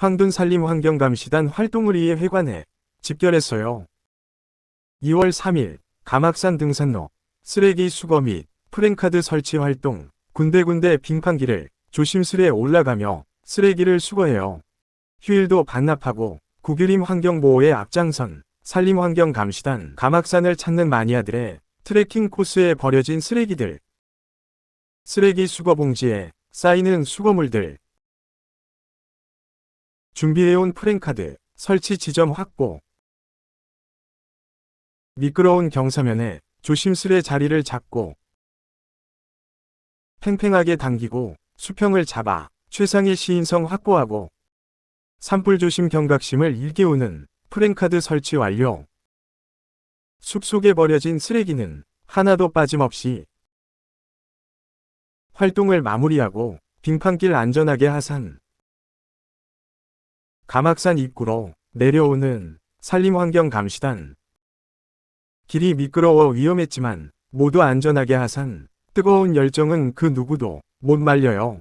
황둔 산림 환경감시단 활동을 위해 회관에 집결했어요. 2월 3일 가막산 등산로 쓰레기 수거 및 프랭카드 설치 활동 군데군데 빙판길을 조심스레 올라가며 쓰레기를 수거해요. 휴일도 반납하고 국유림 환경보호에 앞장선 산림환경감시단 가막산을 찾는 마니아들의 트레킹 코스에 버려진 쓰레기들 쓰레기 수거 봉지에 쌓이는 수거물들 준비해온 프랭카드 설치 지점 확보 미끄러운 경사면에 조심스레 자리를 잡고 팽팽하게 당기고 수평을 잡아 최상의 시인성 확보하고 산불 조심 경각심을 일깨우는 프랭카드 설치 완료. 숲속에 버려진 쓰레기는 하나도 빠짐없이 활동을 마무리하고 빙판길 안전하게 하산. 가막산 입구로 내려오는 산림환경감시단. 길이 미끄러워 위험했지만 모두 안전하게 하산. 뜨거운 열정은 그 누구도 못 말려요.